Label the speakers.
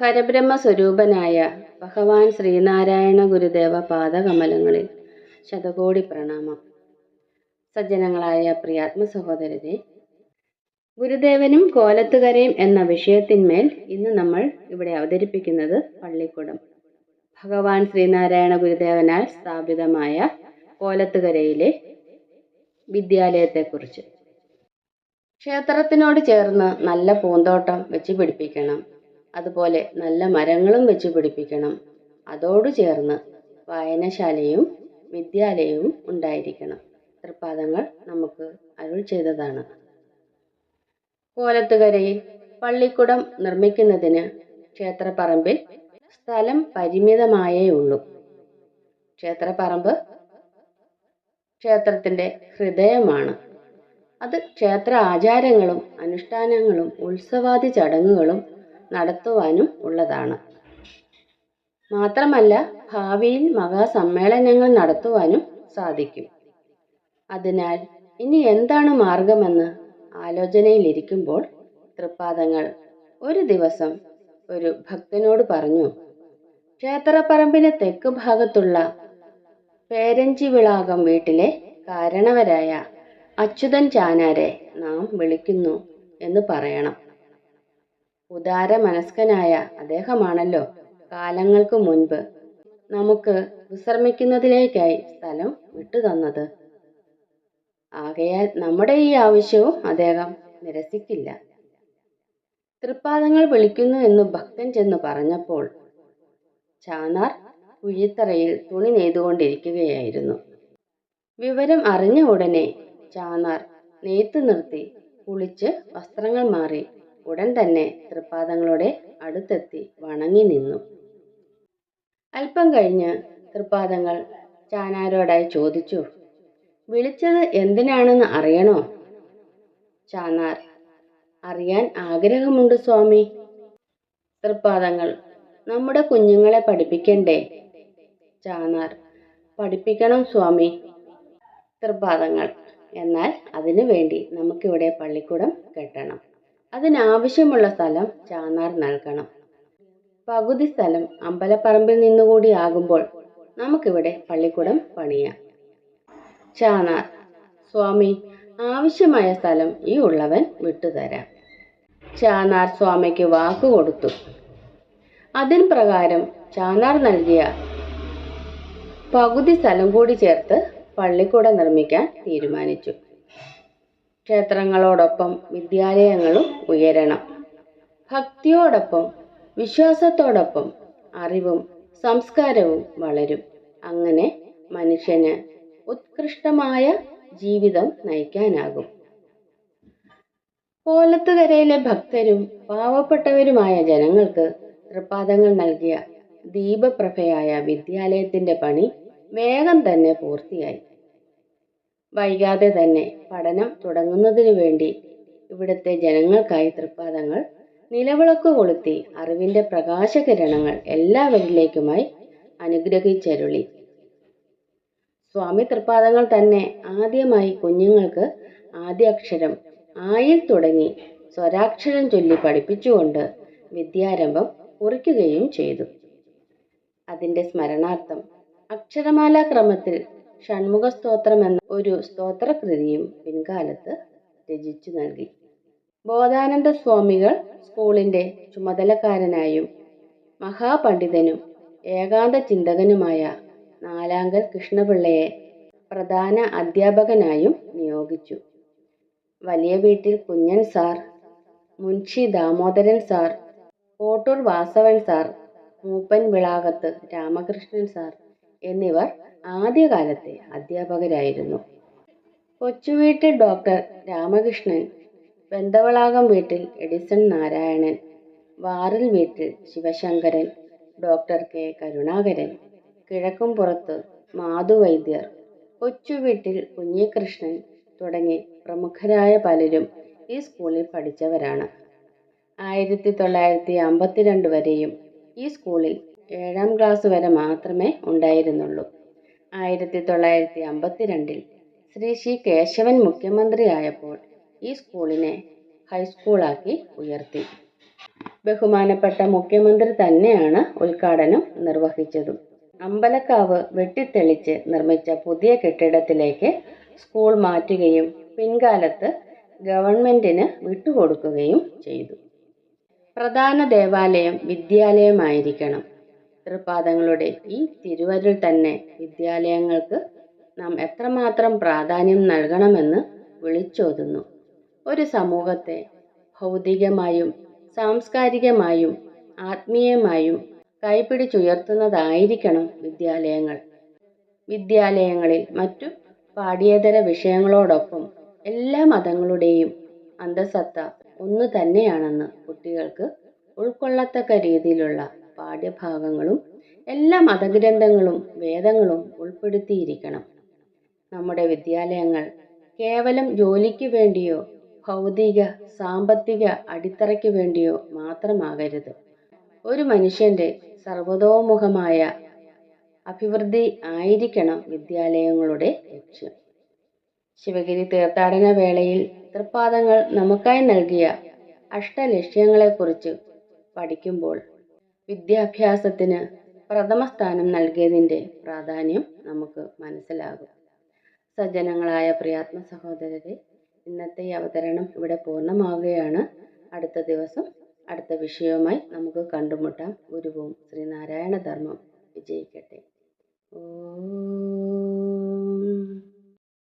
Speaker 1: പരബ്രഹ്മ സ്വരൂപനായ ഭഗവാൻ ശ്രീനാരായണ ഗുരുദേവ പാദകമലങ്ങളിൽ ശതകോടി പ്രണാമം. സജ്ജനങ്ങളായ പ്രിയാത്മ സഹോദരരെ ഗുരുദേവനും കോലത്തുകരയും എന്ന വിഷയത്തിന്മേൽ ഇന്ന് നമ്മൾ ഇവിടെ അവതരിപ്പിക്കുന്നത് പള്ളിക്കുടം. ഭഗവാൻ ശ്രീനാരായണ ഗുരുദേവനാൽ സ്ഥാപിതമായ കോലത്തുകരയിലെ വിദ്യാലയത്തെക്കുറിച്ച്. ക്ഷേത്രത്തിനോട് ചേർന്ന് നല്ല പൂന്തോട്ടം വെച്ച് പിടിപ്പിക്കണം. അതുപോലെ നല്ല മരങ്ങളും വെച്ച് പിടിപ്പിക്കണം. അതോടു ചേർന്ന് വായനശാലയും വിദ്യാലയവും ഉണ്ടായിരിക്കണം. തൃപ്പാദങ്ങൾ നമുക്ക് അരുൾ ചെയ്തതാണ്. കോലത്തുകരയിൽ പള്ളിക്കുടം നിർമ്മിക്കുന്നതിന് ക്ഷേത്രപ്പറമ്പിൽ സ്ഥലം പരിമിതമായേ ഉള്ളൂ ക്ഷേത്രപ്പറമ്പ് ക്ഷേത്രത്തിന്റെ ഹൃദയമാണ്. അത് ക്ഷേത്ര ആചാരങ്ങളും അനുഷ്ഠാനങ്ങളും ഉത്സവാദി ചടങ്ങുകളും നടത്തുവാനും ഉള്ളതാണ്. മാത്രമല്ല ഭാവിയിൽ മഹാസമ്മേളനങ്ങൾ നടത്തുവാനും സാധിക്കും. അതിനാൽ ഇനി എന്താണ് മാർഗമെന്ന് ആലോചനയിലിരിക്കുമ്പോൾ തൃപ്പാദങ്ങൾ. ഒരു ദിവസം ഒരു ഭക്തനോട് പറഞ്ഞു ക്ഷേത്രപ്പറമ്പിന് തെക്ക് ഭാഗത്തുള്ള പേരഞ്ചിവിളാകം വീട്ടിലെ കാരണവരായ അച്യുതൻ ചാനാരെ നാം വിളിക്കുന്നു എന്ന് പറയണം. ഉദാര മനസ്കനായ അദ്ദേഹമാണല്ലോ കാലങ്ങൾക്ക് മുൻപ് നമുക്ക് വിശ്രമിക്കുന്നതിലേക്കായി സ്ഥലം വിട്ടുതന്നത് ആകയാൽ നമ്മുടെ ഈ ആവശ്യവും അദ്ദേഹം നിരസിക്കില്ല. തൃപ്പാദങ്ങൾ വിളിക്കുന്നു എന്ന് ഭക്തൻ ചെന്ന് പറഞ്ഞപ്പോൾ ചാനാർ കുഴിത്തറയിൽ തുണി നെയ്തുകൊണ്ടിരിക്കുകയായിരുന്നു. വിവരം അറിഞ്ഞ ഉടനെ ചാനാർ നെയ്ത്ത് നിർത്തി കുളിച്ച് വസ്ത്രങ്ങൾ മാറി ഉടൻ തന്നെ തൃപ്പാദങ്ങളുടെ അടുത്തെത്തി വണങ്ങി നിന്നു. അല്പം കഴിഞ്ഞ് തൃപ്പാദങ്ങൾ ചാനാരോടായി ചോദിച്ചു വിളിച്ചത് എന്തിനാണെന്ന് അറിയണോ? ചാനാർ അറിയാൻ ആഗ്രഹമുണ്ട് സ്വാമി. തൃപ്പാദങ്ങൾ നമ്മുടെ കുഞ്ഞുങ്ങളെ പഠിപ്പിക്കണ്ടേ? ചാനാർ പഠിപ്പിക്കണം സ്വാമി. തൃപ്പാദങ്ങൾ എന്നാൽ അതിനു വേണ്ടി നമുക്കിവിടെ പള്ളിക്കൂടം കെട്ടണം. അതിനാവശ്യമുള്ള സ്ഥലം ചാന്നാർ നൽകണം. പകുതി സ്ഥലം അമ്പലപ്പറമ്പിൽ നിന്നുകൂടി ആകുമ്പോൾ നമുക്കിവിടെ പള്ളിക്കൂടം പണിയാം. ചാനാർ സ്വാമി ആവശ്യമായ സ്ഥലം ഈ ഉള്ളവൻ വിട്ടുതരാം. ചാനാർ സ്വാമിക്ക് വാക്ക് കൊടുത്തു. അതിൻ പ്രകാരം ചാനാർ നൽകിയ പകുതി സ്ഥലം കൂടി ചേർത്ത് പള്ളിക്കൂടം നിർമ്മിക്കാൻ തീരുമാനിച്ചു. ക്ഷേത്രങ്ങളോടൊപ്പം വിദ്യാലയങ്ങളും ഉയരണം. ഭക്തിയോടൊപ്പം വിശ്വാസത്തോടൊപ്പം അറിവും സംസ്കാരവും വളരും. അങ്ങനെ മനുഷ്യന് ഉത്കൃഷ്ടമായ ജീവിതം നയിക്കാനാകും. കോലത്തുകരയിലെ ഭക്തരും പാവപ്പെട്ടവരുമായ ജനങ്ങൾക്ക് തൃപ്പാദങ്ങൾ നൽകിയ ദീപപ്രഭയായ വിദ്യാലയത്തിന്റെ പണി വേഗം തന്നെ പൂർത്തിയായി. വൈകാതെ തന്നെ പഠനം തുടങ്ങുന്നതിനു വേണ്ടി ഇവിടുത്തെ ജനങ്ങൾക്കായി തൃപ്പാദങ്ങൾ നിലവിളക്ക് കൊളുത്തി അറിവിന്റെ പ്രകാശകിരണങ്ങൾ എല്ലാവരിലേക്കുമായി അനുഗ്രഹിച്ചരുളി. സ്വാമി തൃപ്പാദങ്ങൾ തന്നെ ആദ്യമായി കുഞ്ഞുങ്ങൾക്ക് ആദ്യാക്ഷരം ആയിൽ തുടങ്ങി സ്വരാക്ഷരം ചൊല്ലി പഠിപ്പിച്ചുകൊണ്ട് വിദ്യാരംഭം കുറിക്കുകയും ചെയ്തു. അതിന്റെ സ്മരണാർത്ഥം അക്ഷരമാല ക്രമത്തിൽ ഷൺമുഖ സ്തോത്രം എന്ന ഒരു സ്തോത്രകൃതിയും പിൻകാലത്ത് രചിച്ചു നൽകി. ബോധാനന്ദ സ്വാമികൾ സ്കൂളിന്റെ ചുമതലക്കാരനായും മഹാപണ്ഡിതനും ഏകാന്ത ചിന്തകനുമായ നാലാങ്കൽ കൃഷ്ണപിള്ളയെ പ്രധാന അധ്യാപകനായും നിയോഗിച്ചു. വലിയ വീട്ടിൽ Kunjan sir Munshi Damodaran sir Kottoor Vasavan sir Mooppan Vilakath Ramakrishnan sir എന്നിവർ ആദ്യകാലത്തെ അധ്യാപകരായിരുന്നു. കൊച്ചുവീട്ടിൽ ഡോക്ടർ രാമകൃഷ്ണൻ വെന്തവളാകം വീട്ടിൽ Edison Narayanan Varil Veettil Sivasankaran doctor K Karunakaran Kizhakkumpurath Madhuvaidyar Kochuveettil Kunhikrishnan തുടങ്ങി പ്രമുഖരായ പലരും ഈ സ്കൂളിൽ പഠിച്ചവരാണ്. ആയിരത്തി തൊള്ളായിരത്തി അമ്പത്തിരണ്ട് വരെയും ഈ സ്കൂളിൽ ഏഴാം ക്ലാസ് വരെ മാത്രമേ ഉണ്ടായിരുന്നുള്ളൂ. ആയിരത്തി തൊള്ളായിരത്തി അമ്പത്തിരണ്ടിൽ ശ്രീ സി കേശവൻ മുഖ്യമന്ത്രിയായപ്പോൾ ഈ സ്കൂളിനെ ഹൈസ്കൂളാക്കി ഉയർത്തി. ബഹുമാനപ്പെട്ട മുഖ്യമന്ത്രി തന്നെയാണ് ഉദ്ഘാടനം നിർവഹിച്ചതും. അമ്പലക്കാവ് വെട്ടിത്തെളിച്ച് നിർമ്മിച്ച പുതിയ കെട്ടിടത്തിലേക്ക് സ്കൂൾ മാറ്റുകയും പിൻകാലത്ത് ഗവൺമെന്റിന് വിട്ടുകൊടുക്കുകയും ചെയ്തു. പ്രധാന ദേവാലയം വിദ്യാലയമായിരിക്കണം. തൃപ്പാദങ്ങളുടെ ഈ തിരുവരുൾ തന്നെ വിദ്യാലയങ്ങൾക്ക് നാം എത്രമാത്രം പ്രാധാന്യം നൽകണമെന്ന് വിളിച്ചോതുന്നു. ഒരു സമൂഹത്തെ ഭൗതികമായും സാംസ്കാരികമായും ആത്മീയമായും കൈപിടിച്ചുയർത്തുന്നതായിരിക്കണം വിദ്യാലയങ്ങൾ. വിദ്യാലയങ്ങളിൽ മറ്റു പാഠ്യേതര വിഷയങ്ങളോടൊപ്പം എല്ലാ മതങ്ങളുടെയും അന്തസത്ത ഒന്നു തന്നെയാണെന്ന് കുട്ടികൾക്ക് ഉൾക്കൊള്ളത്തക്ക രീതിയിലുള്ള പാഠ്യഭാഗങ്ങളും എല്ലാ മതഗ്രന്ഥങ്ങളും വേദങ്ങളും ഉൾപ്പെടുത്തിയിരിക്കണം. നമ്മുടെ വിദ്യാലയങ്ങൾ കേവലം ജോലിക്ക് വേണ്ടിയോ ഭൗതിക സാമ്പത്തിക അടിത്തറയ്ക്ക് വേണ്ടിയോ മാത്രമാകരുത്. ഒരു മനുഷ്യന്റെ സർവതോമുഖമായ അഭിവൃദ്ധി ആയിരിക്കണം വിദ്യാലയങ്ങളുടെ ലക്ഷ്യം. ശിവഗിരി തീർത്ഥാടന വേളയിൽ തൃപ്പാദങ്ങൾ നമുക്കായി നൽകിയ അഷ്ടലക്ഷ്യങ്ങളെക്കുറിച്ച് പഠിക്കുമ്പോൾ വിദ്യാഭ്യാസത്തിന് പ്രഥമ സ്ഥാനം നൽകിയതിന്റെ പ്രാധാന്യം നമുക്ക് മനസ്സിലാകും. സജ്ജനങ്ങളായ പ്രിയാത്മ സഹോദരരെ ഇന്നത്തെ ഈ അവതരണം ഇവിടെ പൂർണമാവുകയാണ്. അടുത്ത ദിവസം അടുത്ത വിഷയവുമായി നമുക്ക് കണ്ടുമുട്ടാം. ഗുരുവും ശ്രീനാരായണ ധർമ്മം വിജയിക്കട്ടെ. ഓ